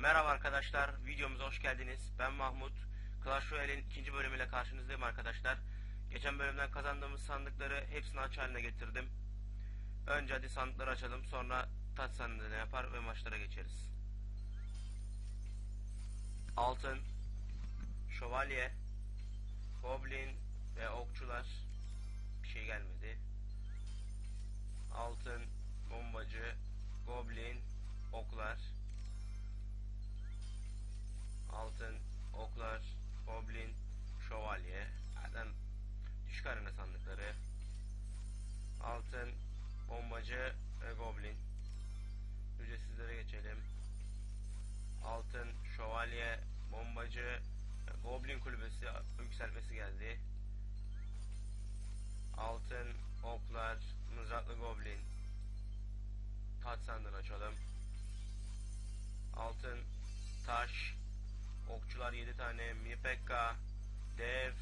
Merhaba arkadaşlar, videomuza hoş geldiniz. Ben Mahmut. Clash Royale'in ikinci bölümüyle karşınızdayım arkadaşlar. Geçen bölümden kazandığımız sandıkları hepsini aç haline getirdim. Önce hadi sandıkları açalım, sonra taç sandığını yapar ve maçlara geçeriz. Altın, şövalye, goblin ve okçular bir şey gelmedi. Altın, bombacı, goblin, oklar, taş, okçular 7 tane, mipekka, dev,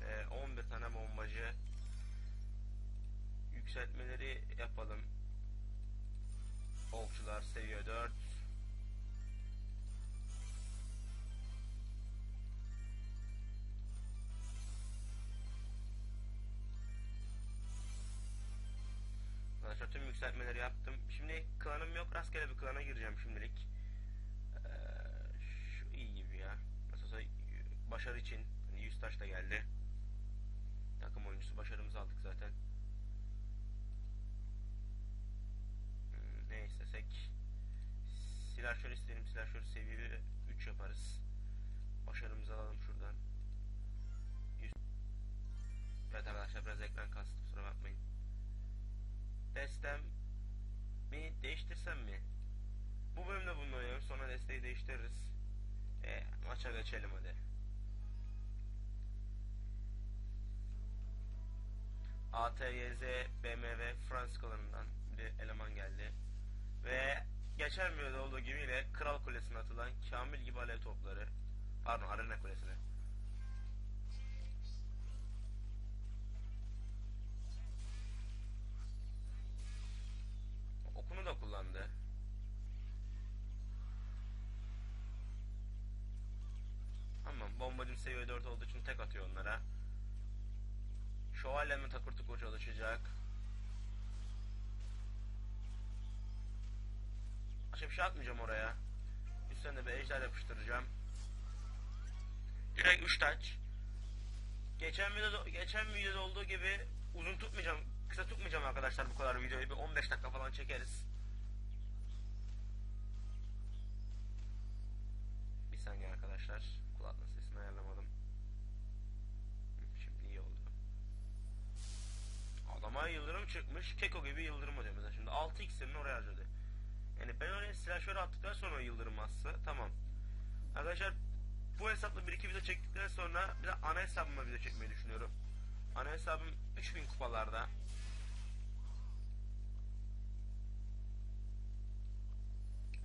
ve 11 tane bombacı. Yükseltmeleri yapalım. Okçular seviye 4. Arkadaşlar tüm yükseltmeleri yaptım. Şimdi klanım yok. Rastgele bir klana gireceğim şimdilik. Ee, şu iyi gibi ya. Nasılsa başarı için hani 100 taş da geldi. Takım oyuncusu başarımızı aldık zaten. Hmm, ne istesek. Silahşör isterim. Silahşör seviye 3 yaparız. Başarımızı alalım şuradan. 100. Evet arkadaşlar biraz ekran kastı kusura bakmayın. Destem mi değiştirsem mi? Bu bölümde bunu oynuyoruz. Sonra desteği değiştiririz. E, maça geçelim hadi. ATYZ BMW Fransız klanından bir eleman geldi. Ve geçen videoda olduğu gibi yine Kral Kulesi'ne atılan Kamil gibi alev topları. Pardon Arena Kulesi'ne. Okunu da kullandı. Tamam bombacım seviye 4 olduğu için tek atıyor onlara. Şövalye mi takır tukur çalışacak? Başka bir şey atmayacağım oraya. Üstüne de bir ejder yapıştıracağım. Direkt 3 taç. Geçen videoda, geçen videoda olduğu gibi uzun tutmayacağım, kısa tutmayacağım arkadaşlar bu kadar videoyu. Bir 15 dakika falan çekeriz. Bir saniye arkadaşlar. Kulaklığın sesini ayarlamadım. Hı, Şimdi iyi oldu. Adama yıldırım çıkmış. Keko gibi yıldırım hocam mesela. Şimdi 6 x'ini oraya harcadı. Yani ben oraya silah şöyle attıktan sonra yıldırım atsa tamam. Arkadaşlar bu hesapla 1-2 video çektikten sonra bir de ana hesabıma video çekmeyi düşünüyorum. Ana hesabım 3000 kupalarda.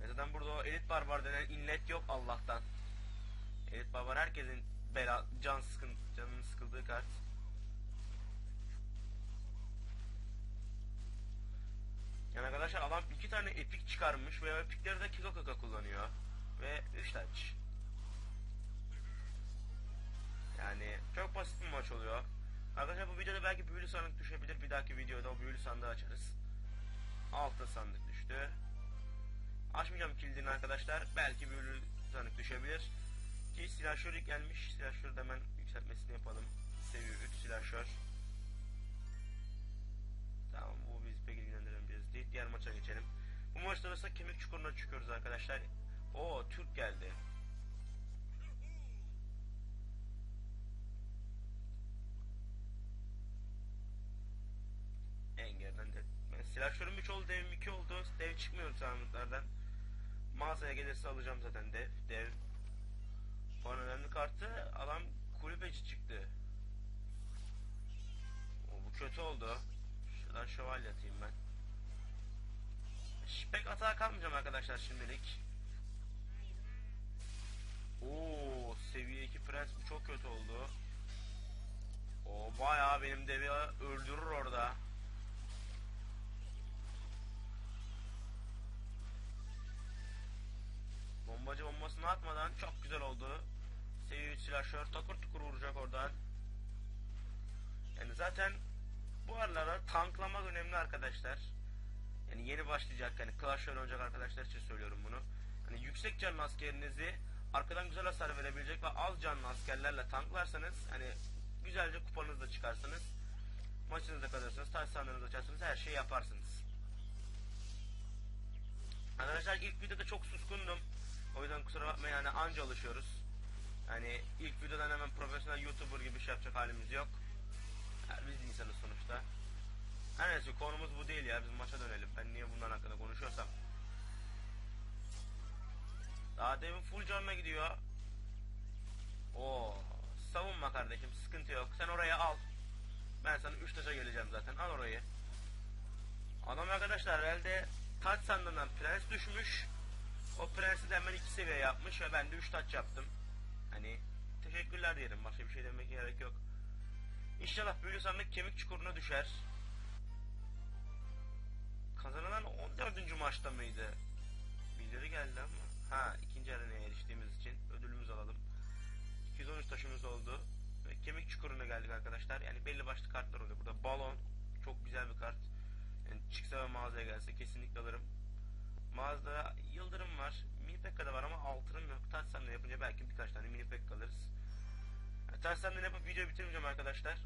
Ve zaten burada o elit barbar denen inlet yok Allah'tan. Elit barbar herkesin bela, can sıkın, canının sıkıldığı kart. Tane epik çıkarmış ve epikleri de Kiko Kaka kullanıyor. Ve 3 taç. Yani çok basit bir maç oluyor. Arkadaşlar bu videoda belki büyülü sandık düşebilir. Bir dahaki videoda o büyülü sandığı açarız. Altın sandık düştü. Açmayacağım kilidini arkadaşlar. Belki büyülü sandık düşebilir. Ki silahşör gelmiş. Silahşör hemen yükseltmesini yapalım. Seviye 3 silahşör. Tamam bu biz pek ilgilendiremeyeceğiz değil. Diğer maça geçelim. Bu maçta ise kemik çukuruna çıkıyoruz arkadaşlar. O Türk geldi. En geriden de. Ben silahşörüm 3 oldu, devim 2 oldu. Dev çıkmıyor sandıklardan. Mağazaya gelirse alacağım zaten dev. Dev. Bu an önemli kartı adam kulübeci çıktı. O, bu kötü oldu. Şuradan şövalye atayım ben. Pek atağa kalmayacağım arkadaşlar şimdilik. Oo seviye 2 prens bu çok kötü oldu. O bayağı benim devi öldürür orada. Bombacı atmadan çok güzel oldu. Seviye 3 silahşör takır tukur vuracak oradan. Yani zaten bu aralarda tanklamak önemli arkadaşlar. Yani yeni başlayacak yani Clash Royale oynayacak arkadaşlar için söylüyorum bunu. Hani yüksek canlı askerinizi arkadan güzel hasar verebilecek ve az canlı askerlerle tanklarsanız hani güzelce kupanızı da çıkarsınız. Maçınızda kazanırsınız, taş sandığınızı açarsınız, her şeyi yaparsınız. Arkadaşlar ilk videoda çok suskundum. O yüzden kusura bakmayın yani anca alışıyoruz. Yani ilk videodan hemen profesyonel YouTuber gibi şey yapacak halimiz yok. Yani biz insanız sonuçta. Her neyse konumuz bu değil ya biz maça dönelim. Ben niye bundan hakkında konuşuyorsam. Daha demin full canına gidiyor. Oo, savunma kardeşim sıkıntı yok. Sen oraya al. Ben sana 3 taşa geleceğim zaten. Al orayı. Adam arkadaşlar herhalde taç sandığından prens düşmüş. O prensi de hemen 2 seviye yapmış ve ben de 3 taç yaptım. Hani teşekkürler diyelim. Başka bir şey demek gerek yok. İnşallah büyülü kemik çukuruna düşer. Kazanılan 14. maçta mıydı? Bildiri geldi ama. Ha ikinci arenaya eriştiğimiz için ödülümüzü alalım. 213 taşımız oldu. Ve kemik çukuruna geldik arkadaşlar. Yani belli başlı kartlar oluyor. Burada balon. Çok güzel bir kart. Yani çıksa ve mağazaya gelse kesinlikle alırım. Mağazada yıldırım var. Mini Pekka da var ama altınım yok. Sandığı yapınca belki birkaç tane mini Pekka alırız. Yani sandığı yapıp video bitirmeyeceğim arkadaşlar.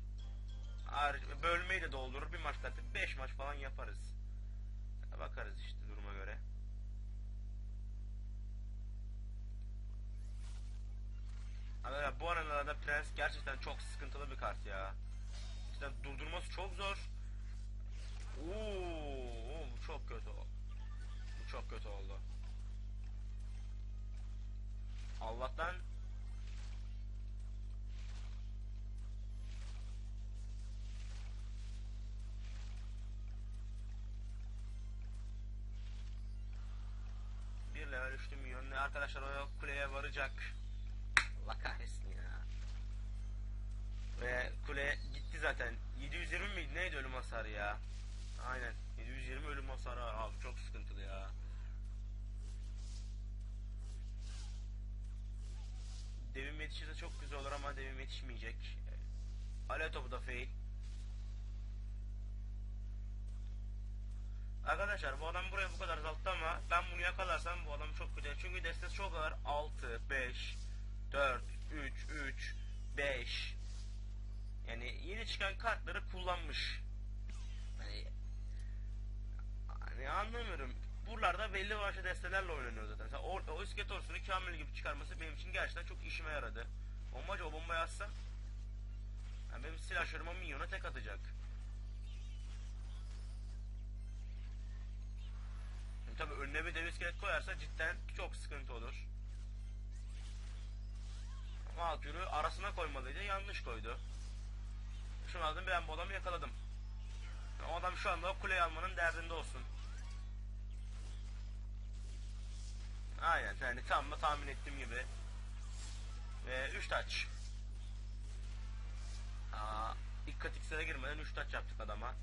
Ayrıca bölmeyi de doldurur. Bir maçta 5 maç falan yaparız. Bakarız işte duruma göre. Ama bu aralarda Prens gerçekten çok sıkıntılı bir kart ya. Cidden durdurması çok zor. Oo, bu çok kötü. Bu çok kötü oldu. Allah'tan bir level üçlü milyon ne arkadaşlar o kuleye varacak. Allah kahretsin ya. Ve kule gitti zaten. 720 miydi neydi ölüm hasarı ya? Aynen. 720 ölüm hasarı abi çok sıkıntılı ya. Devim yetişirse çok güzel olur ama devim yetişmeyecek. Alev topu da fail. Arkadaşlar bu adam buraya bu kadar azalttı ama ben bunu yakalarsam bu adam çok güzel. Çünkü destesi çok ağır. 6, 5, 4, 3, 3, 5. Yani yeni çıkan kartları kullanmış. Hani, hani anlamıyorum. Buralarda belli başlı destelerle oynanıyor zaten. O, o isketorsunu Kamil gibi çıkarması benim için gerçekten çok işime yaradı. Bombacı o bombayı atsa yani benim silahlarıma minyona tek atacak. Tabi önüne bir dev iskelet koyarsa cidden çok sıkıntı olur. Ama Alkür'ü arasına koymalıydı yanlış koydu. Şunu aldım ben bu adamı yakaladım. O adam şu anda o kuleyi almanın derdinde olsun. Aynen yani tam da tahmin ettiğim gibi. Ve 3 taç. Aa, ilk kat girmeden 3 taç yaptık adama.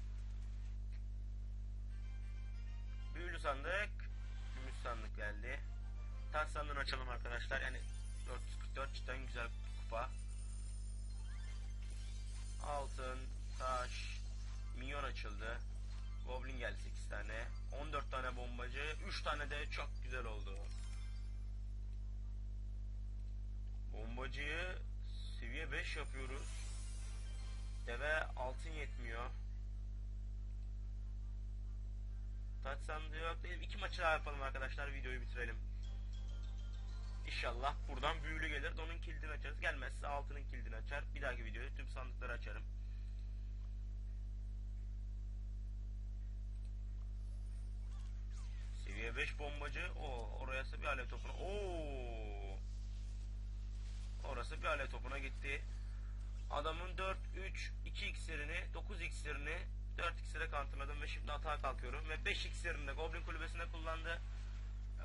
Büyülü sandık. Gümüş sandık geldi. Taş sandığını açalım arkadaşlar. Yani 444 cidden güzel kupa. Altın, taş, minyon açıldı. Goblin geldi 8 tane. 14 tane bombacı. 3 tane de çok güzel oldu. Bombacıyı seviye 5 yapıyoruz. Deve altın yetmiyor. Taç sandığı yok. Dedim iki maçı daha yapalım arkadaşlar. Videoyu bitirelim. İnşallah buradan büyülü gelir. Onun kilidini açarız. Gelmezse altının kilidini açar. Bir dahaki videoda tüm sandıkları açarım. Seviye 5 bombacı. O orası bir alev topuna. Oo. Orası bir alev topuna gitti. Adamın 4 3 2 iksirini, 9 iksirini 4 iksire kantırladım ve şimdi atağa kalkıyorum ve 5 iksirini de Goblin kulübesinde kullandı.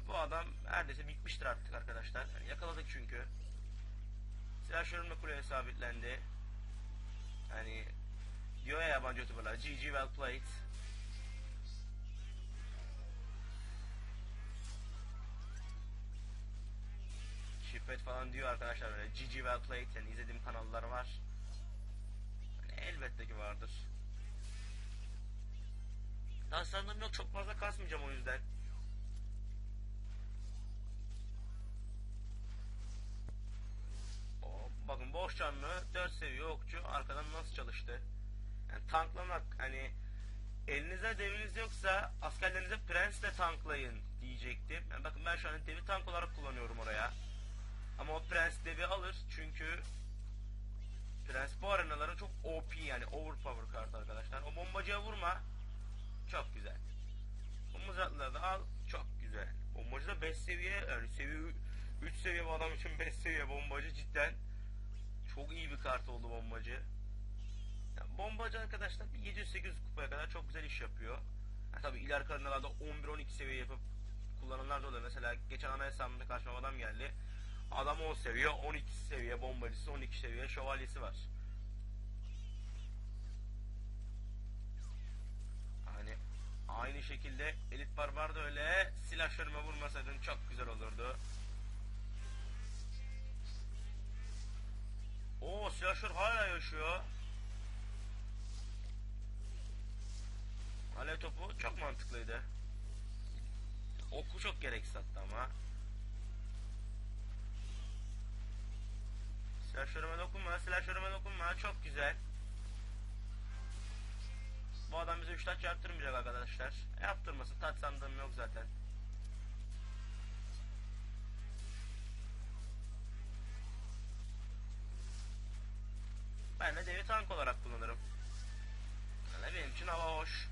Bu adam neredeyse bitmiştir artık arkadaşlar. Yani yakaladık çünkü. Silahşörümle kuleye sabitlendi. Hani diyor ya yabancı youtuberlar GG well played. sohbet falan diyor arkadaşlar böyle GG Well Played yani izlediğim kanallar var. Yani elbette ki vardır. Daha sanırım yok çok fazla kasmayacağım o yüzden. O, bakın boş canlı 4 seviye okçu arkadan nasıl çalıştı. Yani tanklamak hani elinizde deviniz yoksa askerlerinize prensle tanklayın diyecektim. Yani bakın ben şu an devi tank olarak kullanıyorum oraya. Ama o prens devi alır çünkü prens bu arenalara çok OP yani overpower kart arkadaşlar. O bombacıya vurma. Çok güzel. O mızrakları da al. Çok güzel. Bombacı da 5 seviye yani seviye 3 seviye bu adam için 5 seviye bombacı cidden çok iyi bir kart oldu bombacı. Yani bombacı arkadaşlar bir 700-800 kupaya kadar çok güzel iş yapıyor. Yani tabii ileriki arenalarda 11-12 seviye yapıp kullananlar da oluyor. Mesela geçen ana hesabımda karşıma adam geldi. Adam 10 seviye, 12 seviye bombacısı, 12 seviye şövalyesi var. Aynı şekilde elit barbar da öyle silahlarıma vurmasaydın çok güzel olurdu. Oo silahlar hala yaşıyor. Alev topu çok mantıklıydı. Oku çok gereksiz hatta ama. Silahlarıma dokunma, silahlarıma dokunma. Çok güzel. Bu adam bize 3 taç yaptırmayacak arkadaşlar. E, yaptırmasın. Taç sandığım yok zaten. Ben de devi tank olarak kullanırım. Yani benim için hava hoş.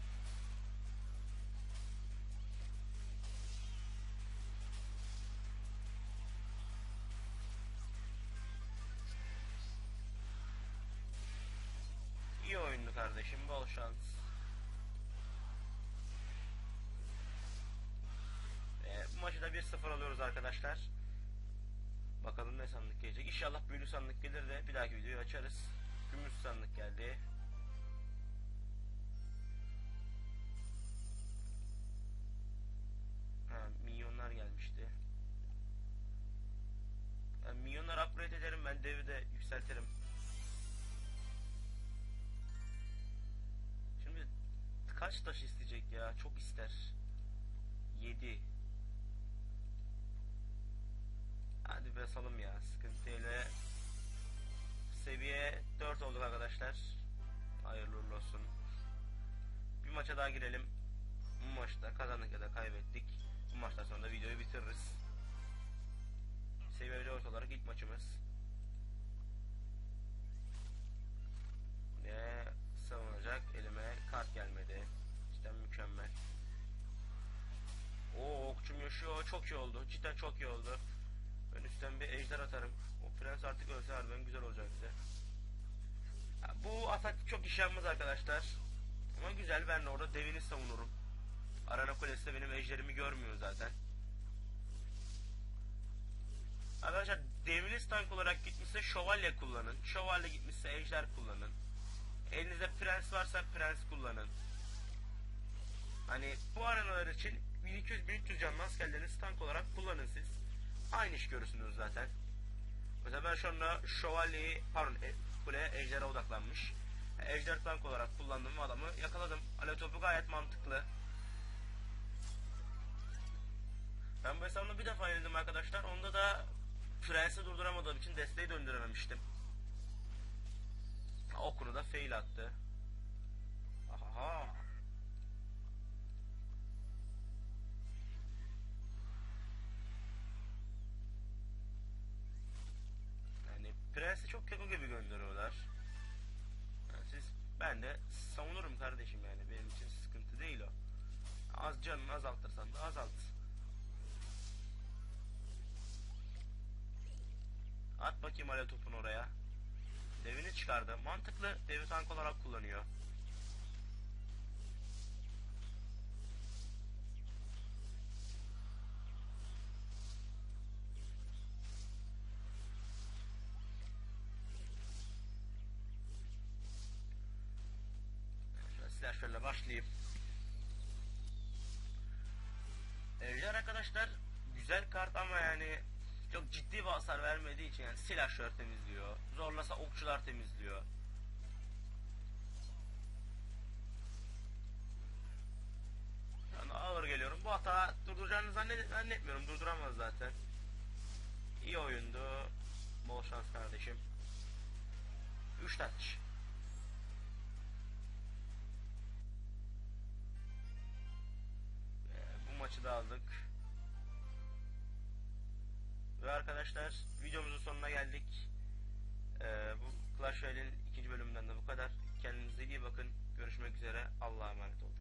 İyi oyundu kardeşim. Bol şans. 1-0 alıyoruz arkadaşlar. Bakalım ne sandık gelecek. İnşallah büyülü sandık gelir de bir dahaki videoyu açarız. Gümüş sandık geldi. Ha, milyonlar gelmişti. Yani milyonlar upgrade ederim ben devi de yükseltirim. Şimdi kaç taş isteyecek ya? Çok ister. 7. maça daha girelim. Bu maçta kazandık ya da kaybettik. Bu maçtan sonra da videoyu bitiririz. Seviye 4 olarak ilk maçımız. Ve savunacak elime kart gelmedi. Cidden mükemmel. Oo okçum yaşıyor. Çok iyi oldu. Cidden çok iyi oldu. Ben üstten bir ejder atarım. O prens artık ölse harbiden güzel olacak bize. Ya, bu atak çok iş yapmaz arkadaşlar. Ama güzel ben de orada devini savunurum. Arana Kulesi benim ejderimi görmüyor zaten. Arkadaşlar deviniz tank olarak gitmişse şövalye kullanın. Şövalye gitmişse ejder kullanın. Elinizde prens varsa prens kullanın. Hani bu arenalar için 1200-1300 canlı askerlerinizi tank olarak kullanın siz. Aynı iş görürsünüz zaten. Mesela ben şu anda şövalyeyi, pardon e, kule ejdere odaklanmış. Ejder tank olarak kullandığım adamı yakaladım. Alev topu gayet mantıklı. Ben bu hesabımda bir defa yenildim arkadaşlar. Onda da Prens'i durduramadığım için desteği döndürememiştim. Okunu da fail attı. Aha. Yani Prens'i çok keko gibi gönderiyorlar. Ben de savunurum kardeşim yani benim için sıkıntı değil o. Az canını azaltırsan da azalt. At bakayım alev topunu oraya. Devini çıkardı. Mantıklı. Devi tank olarak kullanıyor. Başlayayım. Ejder arkadaşlar güzel kart ama yani çok ciddi bir hasar vermediği için yani silahşör temizliyor. Zorlasa okçular temizliyor. Yani ağır geliyorum. Bu hata durduracağını zannet zannetmiyorum. Durduramaz zaten. İyi oyundu. Bol şans kardeşim. 3 taç. Maçı da aldık. Ve arkadaşlar videomuzun sonuna geldik. Ee, bu Clash Royale'in ikinci bölümünden de bu kadar. Kendinize iyi bakın. Görüşmek üzere. Allah'a emanet olun.